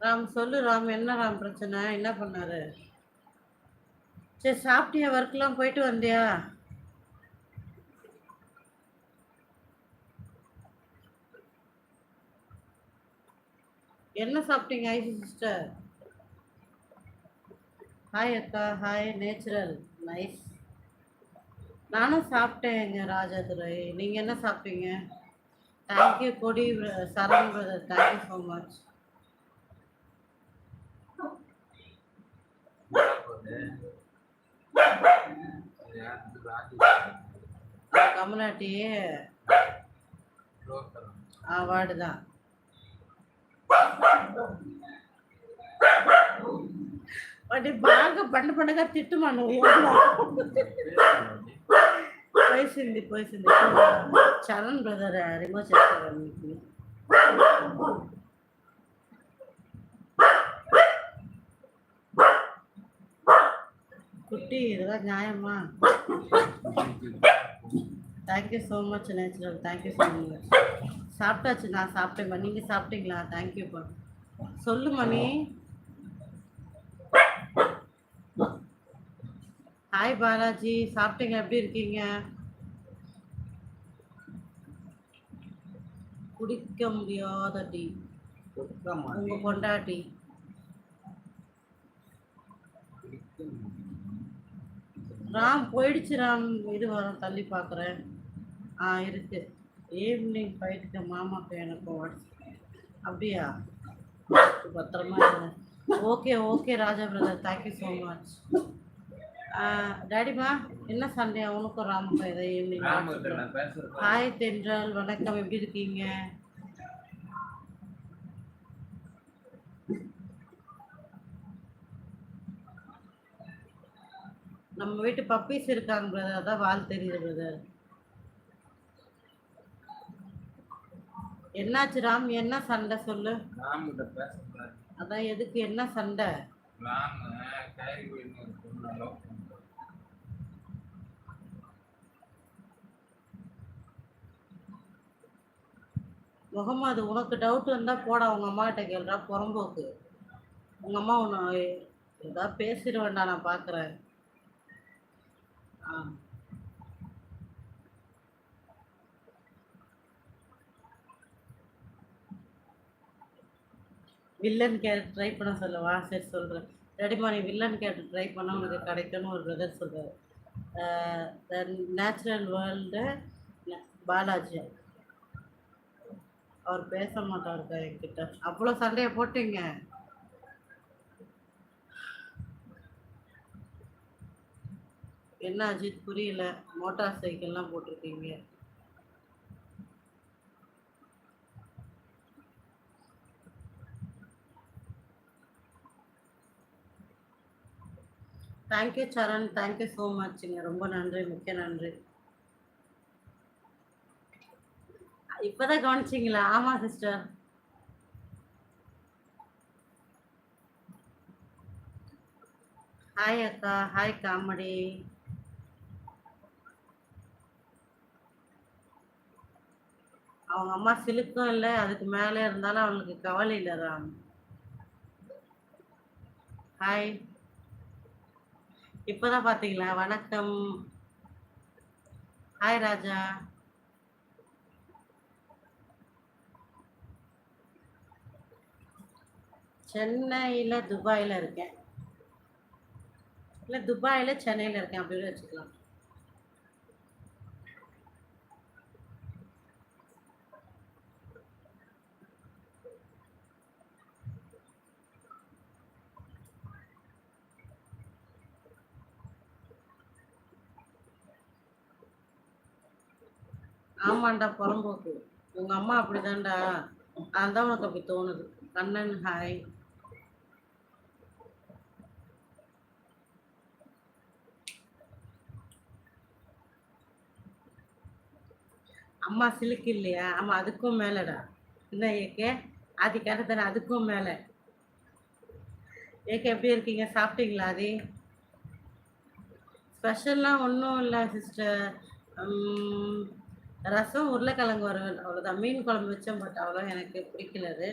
ராம் சொல்லு ராம் என்ன ராம் பிரச்சனை? என்ன பண்ணாரு? சரி சாப்பிட்டியா? ஒர்க்லாம் போயிட்டு வந்தியா? என்ன சாப்பிட்டீங்க ஐசி சிஸ்டர் ஹாய் அக்கா ஹாய் நேச்சுரல் நைஸ் நானும் சாப்பிட்டேங்க ராஜாதுரை. நீங்கள் என்ன சாப்பிட்டீங்க? தேங்க்யூ கொடி Charan brother thank you so much கமலாட்டி ஆ வார்டு தான் వాటి బాగా పండు పండుగ తిట్టుమను పోసింది పోసింది చరణ్ బ్రదర్ రిమూవ్ చేస్తారు మీకు குட்டி இதெல்லாம் நியாயமா? Thank you so much natural thank you so much சாப்பிட்டாச்சு நான் சாப்பிட்டேன்ப்பா நீங்கள் சாப்பிட்டீங்களா? தேங்க்யூப்பா சொல்லு மணி. ஹாய் பாலாஜி. சாப்பிட்டீங்க எப்படி இருக்கீங்க? குடிக்க முடியாத டீ உங்க பொண்டாட்டி. ராம் போயிடுச்சு ராம். இது வரும் தள்ளி பார்க்குறேன் ஆ இருக்கு. ஈவினிங் ஃபைட்டுக்கு மாமாக்கு எனக்கும் வாட்ஸ்அப் அப்படியா? பத்திரமா okay okay Raja brother thank you so much டாடிமா என்ன சண்டே உனக்கும் ராமுக்கும் இதை ஈவினிங் ஹாய் தென்றல். வணக்கம். எப்படி இருக்கீங்க? நம்ம வீட்டு பப்பீஸ் இருக்காங்க பிரதர் அதான் வால் தெரியுது பிரதர் என்னாச்சு ராம்? என்ன சண்டை சொல்லு? பேசக்கூடாது அதான் எதுக்கு என்ன சண்டை? ராம கைவின்னு ஒரு பொண்ணு லவ் பண்றான் முகமது உனக்கு டவுட் இருந்தால் போடா உங்கள் அம்மா கிட்ட கேளுடா புறம்போக்கு. உங்கள் அம்மா உன்னை ஏதாவது பேசிட வேண்டாம் நான் பார்க்குறேன் வில்லன் கேரக்டர் ட்ரை பண்ண சொல்லவா சரி சொல்கிறேன் ரெடிமா நீ வில்லன் கேரக்டர் ட்ரை பண்ண உனக்கு கிடைக்கும்னு ஒரு பிரதர் சொல்கிறார் த நேச்சுரல் வேர்ல்டு பாலாஜி. அவர் பேச மாட்டாருக்கா என்கிட்ட. அவ்வளோ சண்டையை போட்டீங்க. என்ன அஜித் புரியல? மோட்டார் சைக்கிள்லாம் போட்டிருக்கீங்க. Thank you Charan. Thank you so மச்ங்க ரொம்ப நன்றி. மிக்க நன்றி. இப்போதான் கவனிச்சிங்களா? ஆமாம் சிஸ்டர் ஹாய் அக்கா. Hi comedy. அவங்க அம்மா சிலுக்கும் இல்லை அதுக்கு மேலே இருந்தாலும் அவங்களுக்கு கவலை இல்லை தான் ஹாய் இப்போதான் பார்த்தீங்களா வணக்கம். ஹாய் ராஜா. சென்னையில் துபாயில் இருக்கேன். இல்லை துபாயில் சென்னையில் இருக்கேன். அப்படின்னு வச்சுக்கலாம். ஆமாண்டா புறம்போக்கு. உங்க அம்மா அப்படிதான்டா. அதான் உனக்கு அப்படி தோணுது. கண்ணன் ஹாய் அம்மா சிலுக்கு இல்லையா? ஆமா அதுக்கும் மேலடா. என்ன ஏகே? ஆதி தானே அதுக்கும் மேல. ஏகே எப்படி இருக்கீங்க? சாப்பிட்டீங்களா ஆதி? ஸ்பெஷல்லாம் ஒன்றும் இல்லை சிஸ்டர். ரசம் உருளைக்கிழங்கு வறுவல். அவ்வளோதான் மீன் குழம்பு வச்சேன் பட் அவ்வளோ எனக்கு பிடிக்கல அது.